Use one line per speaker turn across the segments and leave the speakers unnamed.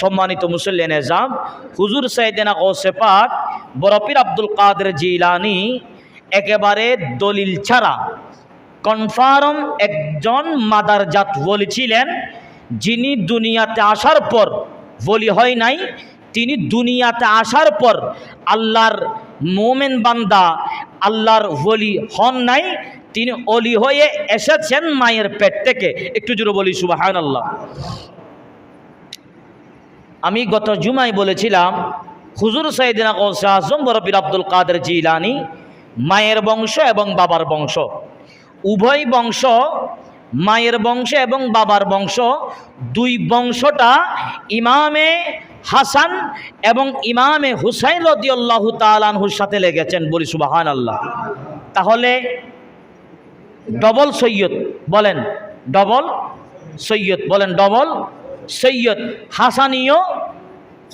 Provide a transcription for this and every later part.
সম্মানিত মুসল্লিন এজাম হুজুর সাইদেনা গৌসে পাক বরফির আব্দুল কাদের জিলানি, একেবারে দলিল ছাড়া কনফার্ম একজন মাদারজাত বলি ছিলেন, যিনি দুনিয়াতে আসার পর বলি হয় নাই, তিনি দুনিয়াতে আসার পর আল্লাহর মোমেন বান্দা, আল্লাহর বলি হন নাই, তিনি অলি হয়ে এসেছেন মায়ের পেট থেকে। একটু জোরে বলি সুবাহান আল্লাহ আমি গত জুমায় বলেছিলাম, হুজুর সাইদিনা কৌসে আজম বরবির আব্দুল কাদের জিলানি মায়ের বংশ এবং বাবার বংশ। উভয় বংশ মায়ের বংশ এবং বাবার বংশ। দুই বংশটা ইমামে হাসান এবং ইমামে হুসাইন রদিয়াল্লাহ তালানহুর সাথে লেগেছেন বলি সুবাহান আল্লাহ তাহলে ডবল সৈয়দ বলেন, ডবল সৈয়দ বলেন, ডবল সৈয়দ হাসানীয়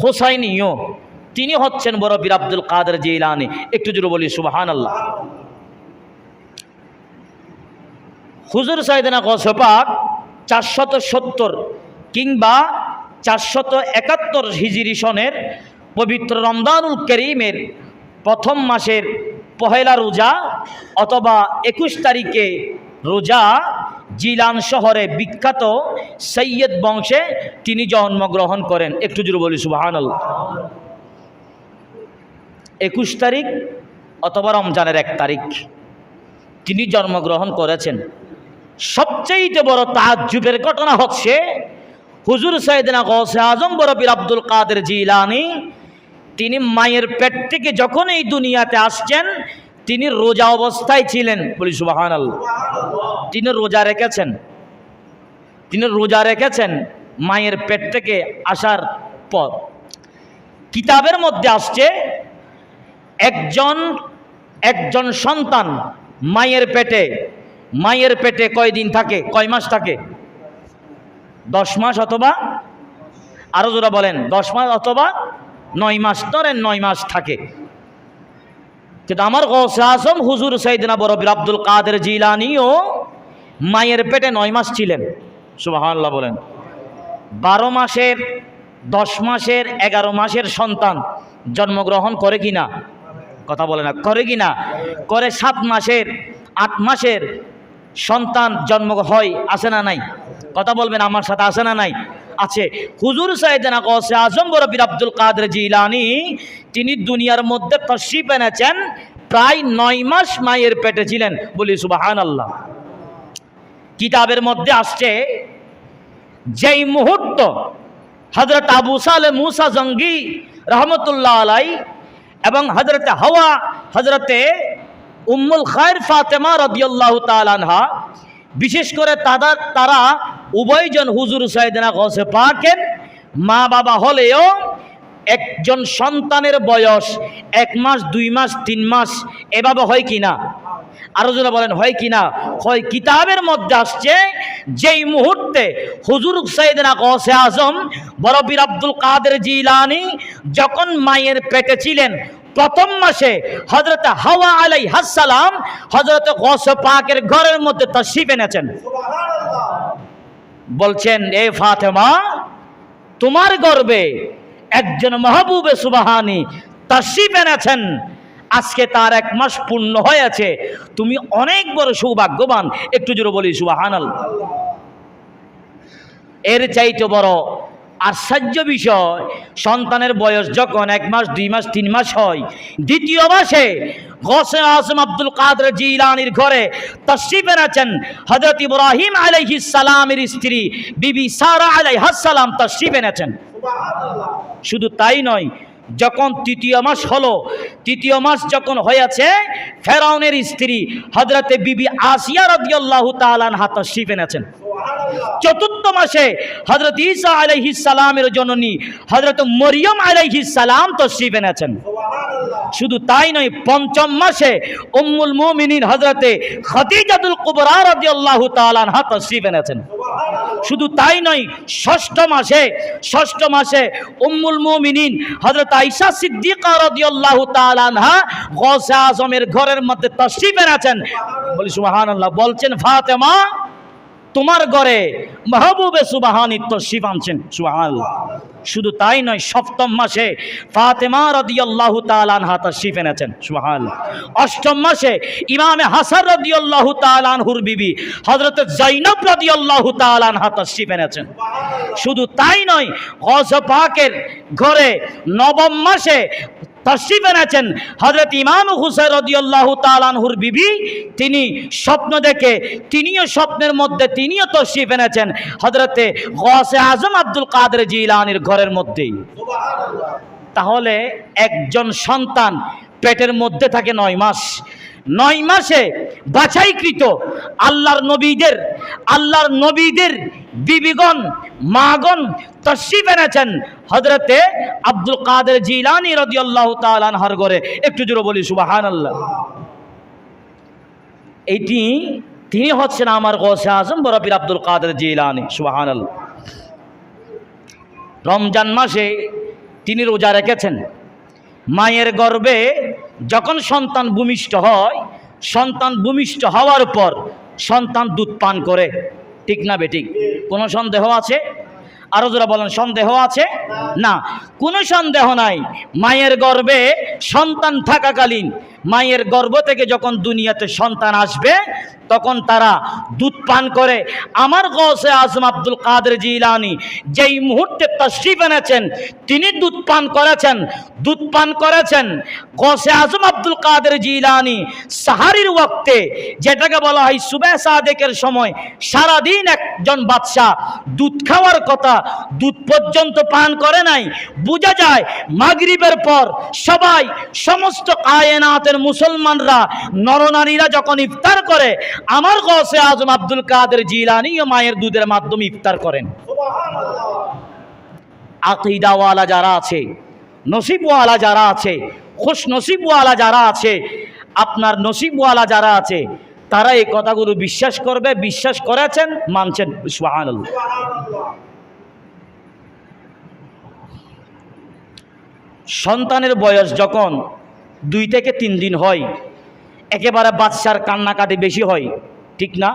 হোসাইনীয় তিনি হচ্ছেন বড় বীর আব্দুল কাদের জিলানি। একটু জোরে বলি সুবাহান আল্লাহ হুজুর সাইদানা গসপাক চারশত সত্তর কিংবা চারশত একাত্তর হিজিরি সনের পবিত্র রমদানুল করিমের প্রথম মাসের পহেলা রোজা অথবা একুশ তারিখে রোজা জিলান শহরে বিখ্যাত সৈয়দ বংশে তিনি জন্মগ্রহণ করেন। একটু জুড়ে বলি সুবাহান একুশ তারিখ অথবা রমজানের এক তারিখ তিনি জন্মগ্রহণ করেছেন। সবচেয়ে বড় তাজ্জুবের ঘটনা হচ্ছে হুজুর সাইদিনা গৌসে আজম বরবির আব্দুল কাদের জিলানি। তিনি মায়ের পেট থেকে যখন এই দুনিয়াতে আসছেন তিনি রোজা অবস্থায় ছিলেন। বলি সুবাহান তিনি রোজা রেখেছেন। তিনি রোজা রেখেছেন মায়ের পেট থেকে আসার পর। কিতাবের মধ্যে আসছে, একজন একজন সন্তান মায়ের পেটে মায়ের পেটে কয়দিন থাকে, কয় মাস থাকে? দশ মাস অথবা আরও জোরা বলেন, দশ মাস অথবা নয় মাস, ধরেন নয় মাস থাকে। কিন্তু আমার গৌসে আসম হুজুর সৈদিনা বরবির আব্দুল কাদের জিলানিও মায়ের পেটে নয় মাস ছিলেন। সুবাহান্লাহ বলেন। বারো মাসের, দশ মাসের, এগারো মাসের সন্তান জন্মগ্রহণ করে কি না কথা বলে না। করে কি না করে সাত মাসের, আট মাসের সন্তান জন্ম হয় আসে না নাই? কথা বলবেন, আমার সাথে আসে না নাই? আছে। হুজুর সাইদানা কসে আজম বরবির আব্দুল কাদের জিলানি, তিনি দুনিয়ার মধ্যে তশরিফ এনেছেন, প্রায় নয় মাস মায়ের পেটে ছিলেন। বলি সুবাহান আল্লাহ কিতাবের মধ্যে আসছে, যেই মুহূর্ত হজরত আবু সালে মুসা জঙ্গি রহমতুল্লাহ আলাই এবং হজরতে হাওয়া হজরতে উম্মুল খায়ের ফাতেমা রদিয়াল্লাহ তালানহা বিশেষ করে তাদের তারা উভয়জন হুজুর সাইদিনা গসে পাকেন মা বাবা হলেও একজন সন্তানের বয়স এক মাস, দুই মাস, তিন মাস, এভাবে হয় কি না? আরও যারা বলেন, হয় কি না? হয় কিতাবের মধ্যে আসছে, যেই মুহূর্তে হুজুর সাইদিনা গসে আজম বরবির আব্দুল কাদের জিলানি যখন মায়ের পেটে ছিলেন প্রথম মাসে হজরত হাওয়া আলাই হাসালাম হজরত পাকের ঘরের মধ্যে তশরিফ এনেছেন। বলছেন, এ ফাতেমা, তোমার গর্বে একজন মাহবুবে সুবাহানি তশরিফ এনেছেন। আজকে তার এক মাস পূর্ণ হয়েছে। তুমি অনেক বড় সৌভাগ্যবান। একটু জোরে বলি সুবাহান এর চাইতে বড় আশ্চর্য বিষয়, সন্তানের বয়স যখন এক মাস, দুই মাস, তিন মাস হয়, দ্বিতীয় মাসে গসে আসম আব্দুল কাদের জিলানির ঘরে তশরিফ এনেছেন। হজরত ইব্রাহিম আলাইহিস সালামের স্ত্রী বিবি সারা আলাইহাস সালাম তশরিফ এনেছেন। শুধু তাই নয়, যখন তৃতীয় মাস হলো, তৃতীয় মাস যখন হয়েছে, ফেরাউনের স্ত্রী হজরতে বিবি আসিয়া রদিয়াল্লাহ তালান হাত তশরিফ এনেছেন। চতুর্থ মাসে হজরত ঈসা আলাইহিস সালামের জননী হজরত মরিয়ম আলাইহিস সালাম তশরিফ এনেছেন। শুধু তাই নয় পঞ্চম মাসে উম্মুল মুমিনিন হজরতে খতিজাতুল কুবরা রাদিয়াল্লাহু তাআলা আনহা তশরিফ এনেছেন। শুধু তাই নয় ষষ্ঠ মাসে ষষ্ঠ মাসে উম্মুল মুমিনিন হযরত আয়েশা সিদ্দিকা রাদিয়াল্লাহু তাআলা আনহা গৌসে আজমের ঘরের মধ্যে তশরিফ এনেছেন। বলি সুবহানাল্লাহ বলছেন ফাতেমা তোমার ঘরে মাহবুবে সুবাহানিত্য শিব আনছেন। সুবাহান শুধু তাই নয়, সপ্তম মাসে ফাতেমা রদিয়াল্লাহু তাআলাহা তাশরিফ এনেছেন। সুবহান অষ্টম মাসে ইমামে হাসান রদিয়াল্লাহু তাআলাহুর বিবি হযরত জাইনব রদিয়াল্লাহু তাআলাহা তাশরিফ এনেছেন। শুধু তাই নয়, গজ পাকের ঘরে নবম মাসে তশরিফ এনেছেন। হজরত ইমাম হুসেন রদিয়াল্লাহু তালানহুর বিবি, তিনি স্বপ্ন দেখে, তিনিও স্বপ্নের মধ্যে, তিনিও তশরিফ এনেছেন। হজরতে গসে আজম আব্দুল কাদের জিলানির ঘরের মধ্যেই। তাহলে একজন সন্তান পেটের মধ্যে থাকে নয় মাস। নয় মাসে বাছাইকৃত আল্লাহর নবীদের আল্লাহর নবীদের বিবিগণ মাগণ তশরিফ এনেছেন হজরতে আব্দুল কাদের জিলানি রদিয়াল্লাহ তালানহার ঘরে। একটু জোরে বলি সুবাহান আল্লাহ এইটি তিনি হচ্ছেন আমার গৌসে আজম বরফির আব্দুল কাদের জিলানি সুবাহান আল্লাহ রমজান মাসে তিনি রোজা রেখেছেন। মায়ের গর্বে যখন সন্তান ভূমিষ্ঠ হয়, সন্তান ভূমিষ্ঠ হওয়ার পর সন্তান দুধ পান করে। ঠিক না বেটিক কোনো সন্দেহ আছে? আরও যারা বলেন, সন্দেহ আছে? না। কোনো সন্দেহ নাই। মায়ের গর্বে সন্তান থাকাকালীন মায়ের গর্ভ থেকে যখন দুনিয়াতে সন্তান আসবে, তখন তারা দুধ পান করে। আমার গসে আজম আব্দুল কাদের জিলানি যেই মুহূর্তে তশরিফ এনেছেন, তিনি দুধ পান করেছেন, দুধ পান করেছেন। গসে আজম আব্দুল কাদের জিলানি সাহারির ওয়াক্তে, যেটাকে বলা হয় সুবে সাদেকের সময়, সারাদিন একজন বাদশাহ দুধ খাওয়ার কথা, দুধ পর্যন্ত পান করে নাই। বোঝা যায়, মাগরিবের পর সবাই, সমস্ত কায়নাতের মুসলমানরা নরনারীরা যখন ইফতার করে, আমার গসে আজম আব্দুল কাদের জিলানি ও মায়ের দুধের মাধ্যমে ইফতার করেন। আকিদাওয়ালা যারা আছে, নসিবওয়ালা যারা আছে, খুশ নসিবওয়ালা যারা আছে, আপনার নসিবওয়ালা যারা আছে, তারা এই কথাগুলো বিশ্বাস করবে, বিশ্বাস করেছেন, মানছেন সন্তানের বয়স যখন দুই থেকে তিন দিন হয়। একেবারে বাচ্চার কান্নাকাটি বেশি হয়, ঠিক না?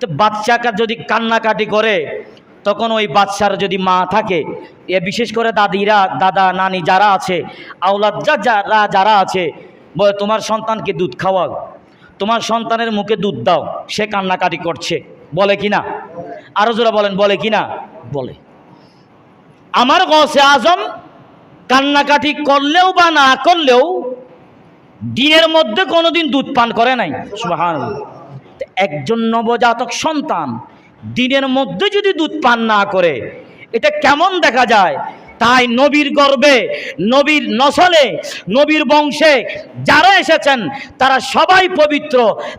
তো বাচ্চাকে যদি কান্নাকাটি করে, তখন ওই বাচ্চার যদি মা থাকে, এ বিশেষ করে দাদিরা, দাদা, নানি যারা আছে, আওলাদ যা যারা যারা আছে, বলে তোমার সন্তানকে দুধ খাওয়াও, তোমার সন্তানের মুখে দুধ দাও, সে কান্নাকাটি করছে, বলে কি না? আরও জোরা বলেন, বলে কি না? বলে। আমার গসে আজম কান্নাকাটি করলেও বা না করলেও দিনের মধ্যে কোনোদিন দুধ পান করে নাই। সুবাহান একজন নবজাতক সন্তান দিনের মধ্যে যদি দুধ পান না করে, এটা কেমন দেখা যায়? তাই নবীর গর্বে, নবীর নসলে, নবীর বংশে যারা এসেছেন, তারা সবাই পবিত্র।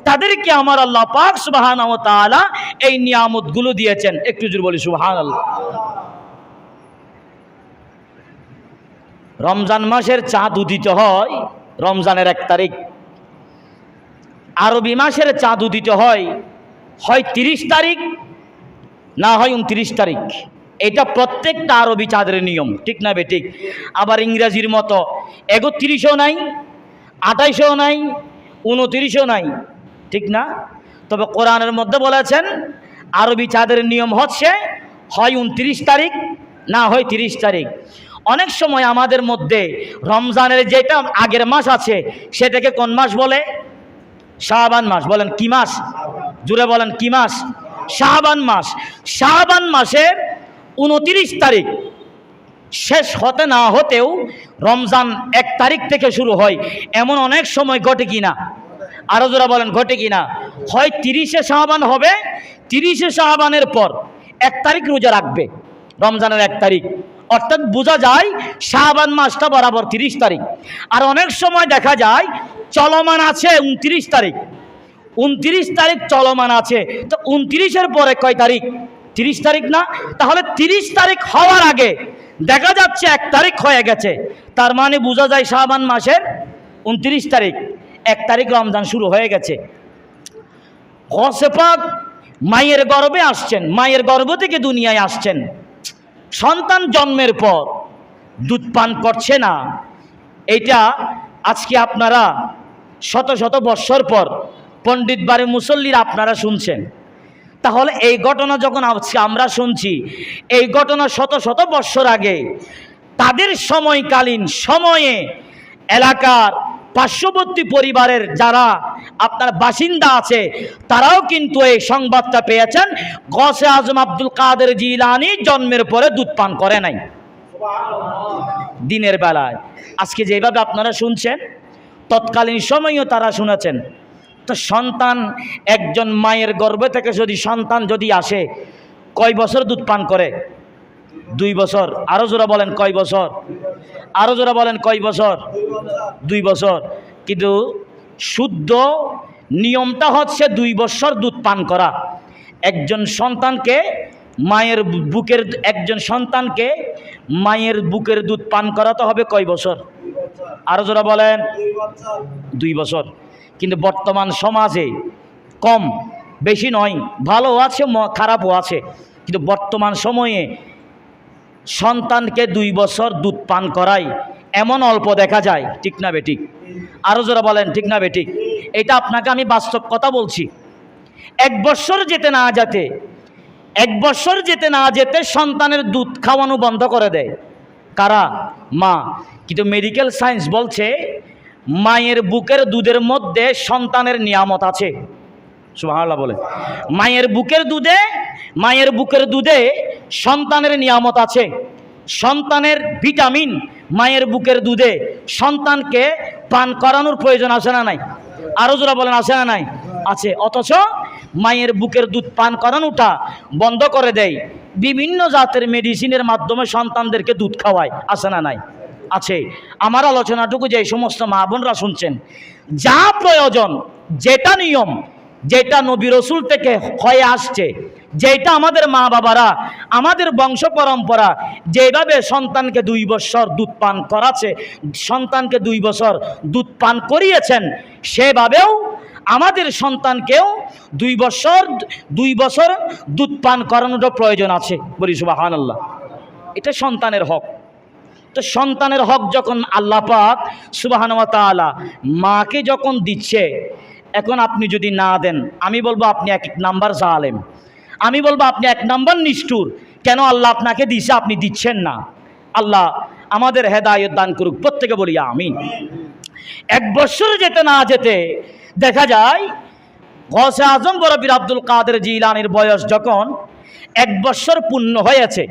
তাদেরকে আমার আল্লাহ পাক সুবাহান তাআলা এই নিয়ামতগুলো দিয়েছেন। একটু জোর বলি সুবাহান রমজান মাসের চাঁদ উদিত হয় রমজানের এক তারিখ। আরবি মাসের চাঁদ উদিত হয়। হয় তিরিশ তারিখ, না হয় উনত্রিশ তারিখ। এটা প্রত্যেকটা আরবি চাঁদের নিয়ম, ঠিক না বেঠিক? আবার ইংরাজির মতো একত্রিশও নাই, আঠাইশও নাই, উনত্রিশও নাই, ঠিক না? তবে কোরআনের মধ্যে বলেছেন, আরবি চাঁদের নিয়ম হচ্ছে, হয় উনত্রিশ তারিখ, না হয় তিরিশ তারিখ। অনেক সময় আমাদের মধ্যে রমজানের যেটা আগের মাস আছে, সেটাকে কোন মাস বলে? শাহবান মাস। বলেন কি মাস? জুড়ে বলেন কি মাস? শাহবান মাস। শাহবান মাসের উনতিরিশ তারিখ। শেষ হতে না হতেও রমজান এক তারিখ থেকে শুরু হয়। এমন অনেক সময় ঘটে কিনা? আরও যারা বলেন, ঘটে কিনা? হয় তিরিশে শাহবান হবে, তিরিশে শাহবানের পর এক তারিখ রোজা রাখবে। রমজানের এক তারিখ। অর্থাৎ বোঝা যায় শাহবান মাসটা বরাবর তিরিশ তারিখ। আর অনেক সময় দেখা যায় চলমান আছে উনত্রিশ তারিখ। উনত্রিশ তারিখ চলমান আছে। তো উনত্রিশের পরে কয় তারিখ? তিরিশ তারিখ না? তাহলে তিরিশ তারিখ হওয়ার আগে দেখা যাচ্ছে এক তারিখ হয়ে গেছে। তার মানে বোঝা যায় শাহবান মাসের উনত্রিশ তারিখ। এক তারিখ রমজান শুরু হয়ে গেছে। গসেপাক মায়ের গর্ভে আসছেন। মায়ের গর্ভ থেকে দুনিয়ায় আসছেন। সন্তান জন্মের পর দুধ পান করছে না। এটা আজকে আপনারা শত শত বৎসর পর পণ্ডিত বারে মুসল্লিরা আপনারা শুনছেন। তাহলে এই ঘটনা যখন আজকে আমরা শুনছি, এই ঘটনা শত শত বৎসর আগে, তাদের সময়কালীন সময়ে এলাকার পার্শ্ববর্তী পরিবারের যারা আপনার বাসিন্দা আছে, তারাও কিন্তু এই সংবাদটা পেয়েছেন। গসে আজম আব্দুল কাদের জিলানি জন্মের পরে দুধ পান করে নাই। দিনের বেলায়। আজকে যেভাবে আপনারা শুনছেন, তৎকালীন সময়ও তারা শুনেছেন, তো সন্তান একজন মায়ের গর্ভে থেকে যদি সন্তান যদি আসে, কয় বছর দুধ পান করে? দুই বছর। আরও জোরা বলেন কয় বছর? আরও জোরা বলেন কয় বছর? দুই বছর। কিন্তু শুদ্ধ নিয়মটা হচ্ছে দুই বছর দুধ পান করা। একজন সন্তানকে মায়ের বুকের, একজন সন্তানকে মায়ের বুকের দুধ পান করাতে হবে কয় বছর? আরও জোরা বলেন, দুই বছর। কিন্তু বর্তমান সমাজে কম, বেশি নয়, ভালো আছে খারাপও আছে। কিন্তু বর্তমান সময়ে সন্তানকে দুই বছর দুধ পান করাই। এমন অল্প দেখা যায়। ঠিক না বেঠিক? আরও যারা বলেন, ঠিক না বেঠিক? এটা আপনাকে আমি বাস্তব কথা বলছি। এক বছর যেতে না যেতে, এক বছর যেতে না যেতে সন্তানের দুধ খাওয়ানো বন্ধ করে দেয়। কারা? মা। কিন্তু মেডিকেল সায়েন্স বলছে, মায়ের বুকের দুধের মধ্যে সন্তানের নিয়ামত আছে। সুবহানাল্লাহ বলে মায়ের বুকের দুধে মায়ের বুকের দুধে সন্তানের নিয়ামত আছে। সন্তানের ভিটামিন মায়ের বুকের দুধে। সন্তানকে পান করানোর প্রয়োজন আছে না নাই? আরও জোরা বলেন, আছে না নাই? আছে। অথচ মায়ের বুকের দুধ পান করানোটা বন্ধ করে দেয়। বিভিন্ন জাতের মেডিসিনের মাধ্যমে সন্তানদেরকে দুধ খাওয়ায়। আছে না নাই? আছে। আমার আলোচনাটুকু যে সমস্ত মা বোনরা শুনছেন, যা প্রয়োজন, যেটা নিয়ম, যেটা নবী রসুল থেকে হয়ে আসছে যেটা আমাদের মা বাবারা আমাদের বংশ পরম্পরা, যেভাবে সন্তানকে দুই বছর দুধ পান করাছে সন্তানকে দুই বছর দুধ পান করিয়েছেন, সেভাবেও আমাদের সন্তানকেও দুই বছর দুই বছর দুধ পান করানোটা প্রয়োজন আছে। বলি সুবাহান আল্লাহ এটা সন্তানের হক। তো সন্তানের হক যখন আল্লাহ পাক সুবাহানুয়া তাআলা মাকে যখন দিচ্ছে, এখন আপনি যদি না দেন, আমি বলব আপনি এক এক নাম্বার জালেম। আমি বলব, আপনি এক নাম্বার নিষ্ঠুর। কেন আল্লাহ আপনাকে দিছে, আপনি দিচ্ছেন না? আল্লাহ আমাদের হেদায়ত দান করুক, প্রত্যেকে বলি আমি এক বছর যেতে না যেতে দেখা যায়, গসে আজম বরবির আব্দুল কাদের জিলানির বয়স যখন এক বছর পূর্ণ হয়েছে,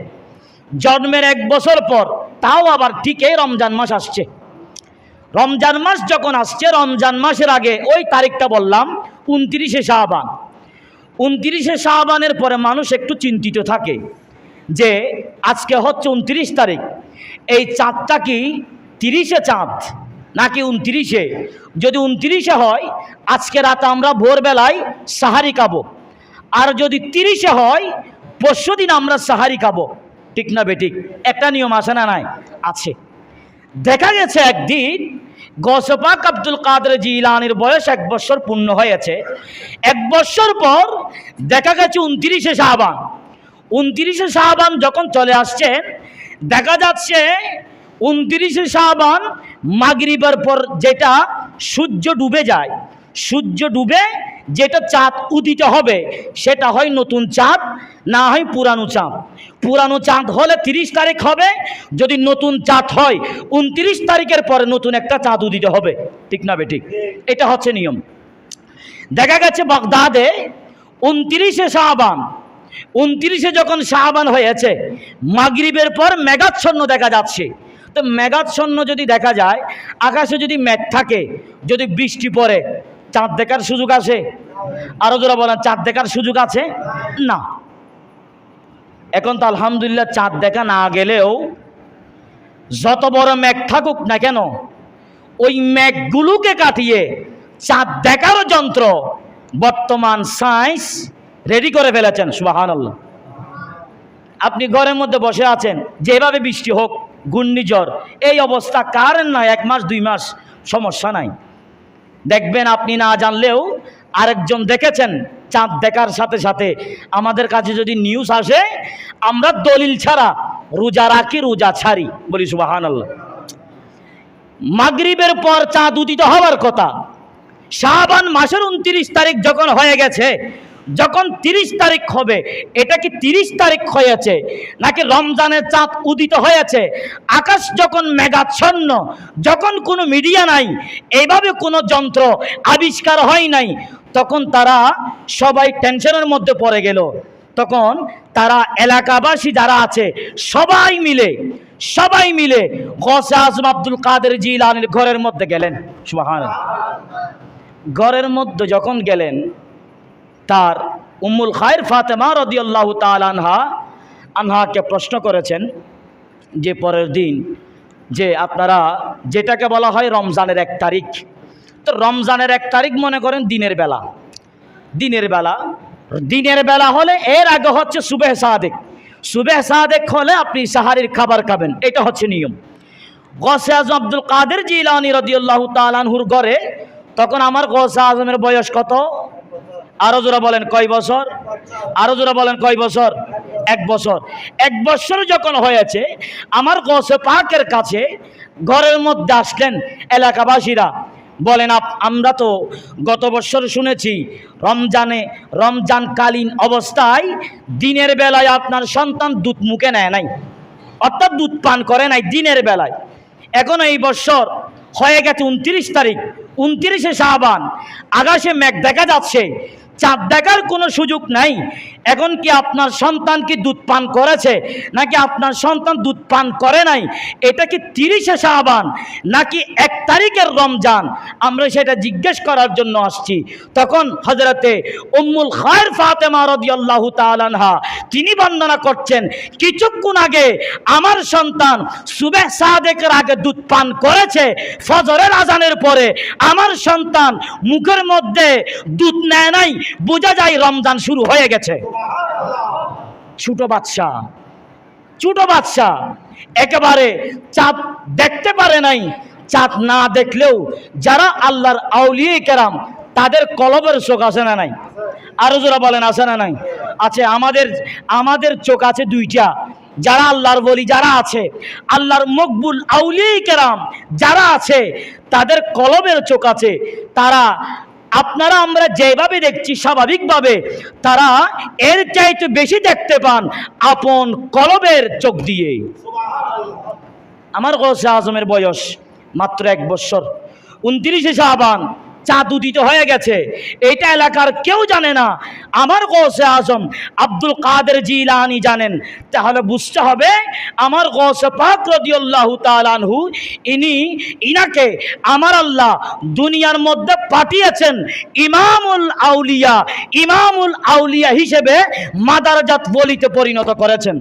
জন্মের এক বছর পর তাও আবার ঠিক এই রমজান মাস আসছে। রমজান মাস যখন আসছে, রমজান মাসের আগে ওই তারিখটা বললাম, উনত্রিশে শাহবান উনত্রিশে শাহবানের পরে মানুষ একটু চিন্তিত থাকে যে আজকে হচ্ছে উনত্রিশ তারিখ। এই চাঁদটা কি তিরিশে চাঁদ নাকি উনত্রিশে? যদি উনত্রিশে হয়, আজকে রাতে আমরা ভোরবেলায় সাহারি খাব। আর যদি তিরিশে হয়, পরশু দিন আমরা সাহারি খাব। ঠিক না বেঠিক? একটা নিয়ম আছে না নাই? আছে। দেখা গেছে একদিন গসপাক আব্দুল কাদের জিলানির বয়স এক বছর পূর্ণ হয়েছে। এক বছর পর দেখা গেছে উনত্রিশে শাহবান। উনত্রিশে শাহবান যখন চলে আসছে, দেখা যাচ্ছে উনত্রিশে শাহবান মাগরিবার পর যেটা সূর্য ডুবে যায়, সূর্য ডুবে যেটা চাঁদ উদিত হবে, সেটা হয় নতুন চাঁদ, না হয় পুরানো চাঁদ। পুরানো চাঁদ হলে তিরিশ তারিখ হবে, যদি নতুন চাঁদ হয়, উনত্রিশ তারিখের পরে নতুন একটা চাঁদ উদিত হবে। ঠিক না বে, ঠিক? এটা হচ্ছে নিয়ম। দেখা গেছে বাগদাদে উনত্রিশে শাহবান উনত্রিশে যখন শাহবান হয়েছে, মাগরিবের পর মেঘাচ্ছন্ন দেখা যাচ্ছে। তো মেঘাচ্ছন্ন যদি দেখা যায়, আকাশে যদি মেঘ থাকে, যদি বৃষ্টি পড়ে চাঁদ দেখার সুযোগ আছে? আরও যারা বলেন, চাঁদ দেখার সুযোগ আছে? না। এখন তো আলহামদুলিল্লাহ চাঁদ দেখা না গেলেও যত বড় মেঘ থাকুক না কেন, ওই মেঘগুলোকে কাটিয়ে চাঁদ দেখার যন্ত্র বর্তমান সায়েন্স রেডি করে ফেলেছেন সুবাহান আল্লাহ আপনি ঘরের মধ্যে বসে আছেন, যেভাবে বৃষ্টি হোক, ঘূর্ণিঝড়, এই অবস্থা কারেন্ট নয় এক মাস, দুই মাস, সমস্যা নাই। দেখবেন আপনি না জানলেও আরেকজন দেখেছেন, চাঁদ দেখার সাথে সাথে। আমাদের কাছে যদি নিউজ আসে, আমরা দলিল ছাড়া রোজা রাখি, রোজা ছাড়ি, বলি সুবাহান মাগরিবের পর চাঁদ উদিত হওয়ার কথা। শাহবান মাসের উনত্রিশ তারিখ যখন হয়ে গেছে যখন তিরিশ তারিখ হবে, এটা কি তিরিশ তারিখ হয়েছে? নাকি রমজানের চাঁদ উদিত হয়েছে? আকাশ যখন মেঘাচ্ছন্ন, যখন কোনো মিডিয়া নাই এইভাবে কোনো যন্ত্র আবিষ্কার হয় নাই, তখন তারা সবাই টেনশনের মধ্যে পড়ে গেল। তখন তারা এলাকাবাসী যারা আছে, সবাই মিলে সবাই মিলে গসে আজম আব্দুল কাদের জিলানির ঘরের মধ্যে গেলেন। সুবহানাল্লাহ। ঘরের মধ্যে যখন গেলেন তার উম্মুল খায়ের ফাতেমা রদিয়াল্লাহ তাল আনহা, আনহাকে প্রশ্ন করেছেন যে পরের দিন যে আপনারা যেটাকে বলা হয় রমজানের এক তারিখ, তো রমজানের এক তারিখ মনে করেন দিনের বেলা। দিনের বেলা দিনের বেলা হলে এর আগে হচ্ছে সুবেহ সাদেক। সুবেহ সাদেক হলে আপনি সাহারির খাবার খাবেন, এটা হচ্ছে নিয়ম। গসে আজম আব্দুল কাদের জিলানি রদিউল্লাহ তালানহুর ঘরে, তখন আমার গসে আজমের বয়স কত? আরও জোরা বলেন, কয় বছর? আরও জোরা বলেন, কয় বছর? এক বছর। এক বছর যখন হয়েছে, আমার গসে পাকের কাছে ঘরের মধ্যে আসলেন এলাকাবাসীরা। বলেন, আপ- আমরা তো গত বছর শুনেছি, রমজানে রমজানকালীন অবস্থায় দিনের বেলায় আপনার সন্তান দুধ মুখে নেয় নাই। অর্থাৎ দুধ পান করে নাই দিনের বেলায়। এখন এই বছর হয়ে গেছে উনত্রিশ তারিখ। উনত্রিশে শাহবান আকাশে মেঘ দেখা যাচ্ছে। চাঁদ দেখার কোনো সুযোগ নাই। এখন কি আপনার সন্তান কি দুধ পান করেছে? নাকি আপনার সন্তান দুধ পান করে নাই? এটা কি তিরিশে শাহবান নাকি এক তারিখের রমজান? আমরা সেটা জিজ্ঞেস করার জন্য আসছি। তখন হজরতে উম্মুল খায়ের ফাতেমা রদিয়াল্লাহু তাআলাহা তিনি বর্ণনা করছেন, কিছুক্ষণ আগে আমার সন্তান সুবেহ সাদেকের আগে দুধ পান করেছে, ফজরের আজানের পরে আমার সন্তান মুখের মধ্যে দুধ নেয় নাই বোঝা যায় রমজান শুরু হয়ে গেছে। ছোট বাচ্চা ছোট বাচ্চা একেবারে চাঁদ দেখতে পারে নাই। চাঁদ না দেখলেও যারা আল্লাহর আউলিয়ে কেরাম, তাদের কলবের চোখ আছে না নাই? আরও যারা বলেন, আছে না নাই? আছে, আমাদের আমাদের চোখ আছে দুইটা। যারা আল্লাহর বলি যারা আছে, আল্লাহর মকবুল আউলিয়ে কেরাম যারা আছে, তাদের কলবের চোখ আছে। তারা আপনারা আমরা যেভাবে দেখছি স্বাভাবিকভাবে, তারা এর চাইতে বেশি দেখতে পান আপন কলবের চোখ দিয়ে। আমার গৌসে আজমের বয়স মাত্র এক বছর। উনত্রিশে শাহবান চাঁদ উদিত হয়ে গেছে। এইটা এলাকার কেউ জানে না। আমার গৌসে আজম আব্দুল কাদের জিলানি জানেন। তাহলে বুঝতে হবে, আমার গৌসে পাক রদিউল্লাহ তালানহু ইনি, ইনাকে আমার আল্লাহ দুনিয়ার মধ্যে পাঠিয়েছেন ইমামুল আউলিয়া ইমামুল আউলিয়া হিসেবে মাদারজাত বলিতে পরিণত করেছেন।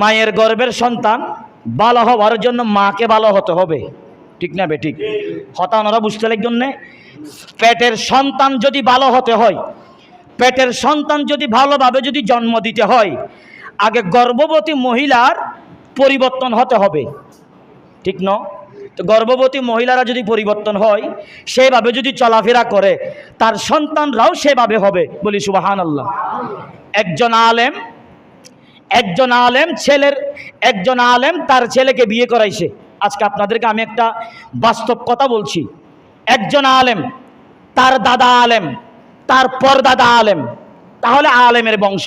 মায়ের গর্ভের সন্তান, ভালো হওয়ার জন্য মাকে ভালো হতে হবে। ঠিক না বে ঠিক হতানোরা বুঝতে জন্যে, পেটের সন্তান যদি ভালো হতে হয়, পেটের সন্তান যদি ভালোভাবে যদি জন্ম দিতে হয়, আগে গর্ভবতী মহিলার পরিবর্তন হতে হবে। ঠিক ন? তো গর্ভবতী মহিলারা যদি পরিবর্তন হয়, সেভাবে যদি চলাফেরা করে, তার সন্তানরাও সেভাবে হবে বলি সুবাহান আল্লাহ একজন আলেম একজন আলেম ছেলের, একজন আলেম তার ছেলেকে বিয়ে করাইছে। আজকে আপনাদেরকে আমি একটা বাস্তব কথা বলছি। একজন আলেম, তার দাদা আলেম, তার পরদাদা আলেম, তাহলে আলেমের বংশ।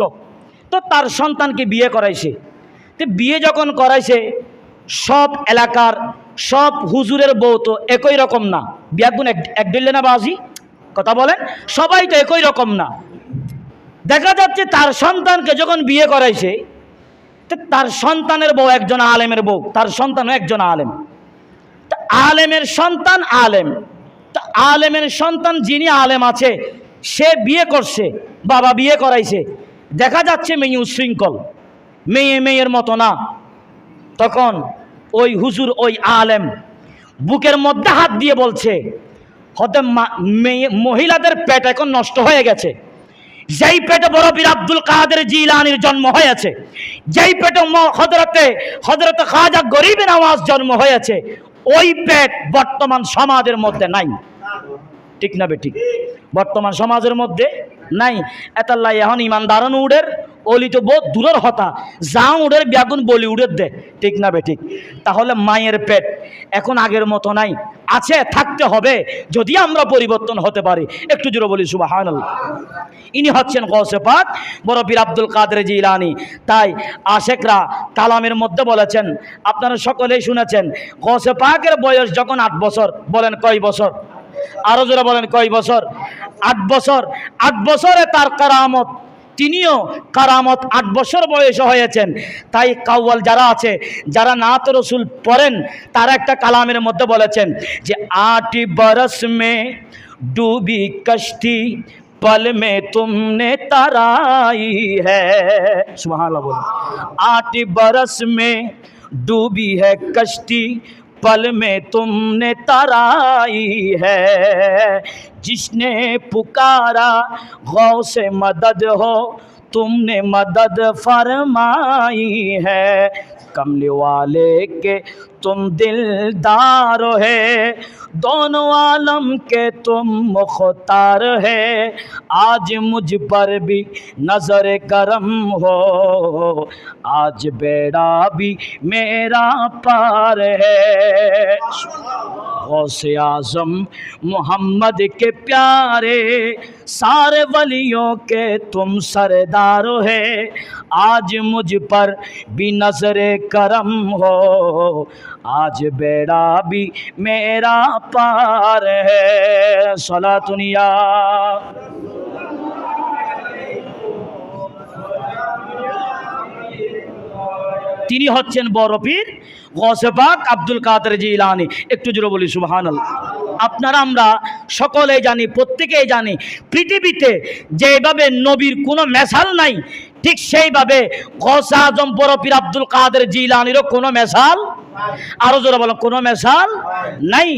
তো তার সন্তানকে বিয়ে করাইছে। তো বিয়ে যখন করাইছে, সব এলাকার, সব হুজুরের বউ তো একই রকম না। বিয়াগুন এক এক দিল্লে না বাজি? কথা বলেন, সবাই তো একই রকম না। দেখা যাচ্ছে তার সন্তানকে যখন বিয়ে করাইছে তার সন্তানের বউ একজন আলেমের বউ, তার সন্তানও একজন আলেম। আলেমের সন্তান আলেম। আলেমের সন্তান যিনি আলেম আছে, সে বিয়ে করছে, বাবা বিয়ে করাইছে। দেখা যাচ্ছে মেয়ে উশৃঙ্খল, মেয়ে মেয়ের মতো না। তখন ওই হুজুর ওই আলেম বুকের মধ্যে হাত দিয়ে বলছে, হতে মেয়ে, মহিলাদের পেট এখন নষ্ট হয়ে গেছে। যেই পেটে বড় বীর আব্দুল কাদের জিলানির জন্ম হয়েছে, যেই পেটে হজরতে হজরতে খাজা গরিব নওয়াজ জন্ম হয়েছে, ওই পেট বর্তমান সমাজের মধ্যে নাই। ঠিক না বে ঠিক? বর্তমান সমাজের মধ্যে নাই। এতাল্লাই এখন ইমানদারন উডের অলি তো বহুত দূরের হতা যা উড়ের ব্যাগুন বলি উড়ের দে। ঠিক না বে ঠিক? তাহলে মায়ের পেট এখন আগের মতো নাই। আছে, থাকতে হবে, যদি আমরা পরিবর্তন হতে পারি। একটু জোরে বলি সুবাহান ইনি হচ্ছেন গৌসে পাক বড় পীর আব্দুল কাদের জিলানি। তাই আশেকরা কালামের মধ্যে বলেছেন, আপনারা সকলেই শুনেছেন গৌসে পাকের বয়স যখন আট বছর, বলেন কয় বছর? আরও জোরে বলেন, কয় বছর? আট বছর। আট বছরে তার কারামত তিনিও কারামত আট বছর বয়স হয়েছেন তাই কাউয়াল যারা আছে যারা নাত রসুল পড়েন তারা একটা কালামের মধ্যে বলেছেন যে আট বরস মে ডুবি কষ্টি पल में तुमने तराई है सुबह बोलो आठ बरस में डूबी है कश्ती पल में तुमने तराई है। जिसने पुकारा गौ से मदद हो, तुमने मदद फरमाई है। कमले वाले के तुम दिलदार है। दोनों आलम के तुम मुख्तार है। आज मुझ पर भी नज़र करम हो। आज बेड़ा भी मेरा पार है। गौसे आज़म मोहम्मद के प्यारे, सारे वलियों के तुम सरदार है। आज मुझ पर भी नज़र करम हो। আজ বেড়া বি মেরা পার হলা তুনিয়া তিনি হচ্ছেন বড় পীর গসেফাক আব্দুল কাদের জিলানি। একটু জোরে বলি সুবাহান আপনারা আমরা সকলেই জানি, প্রত্যেকেই জানি, পৃথিবীতে যেভাবে নবীর কোনো মেশাল নাই, ঠিক সেইভাবে গসা আজম বড় পীর আব্দুল কাদের জিলানিরও কোনো মেশাল আরও জোরে বলো কোনো মেশাল নাই।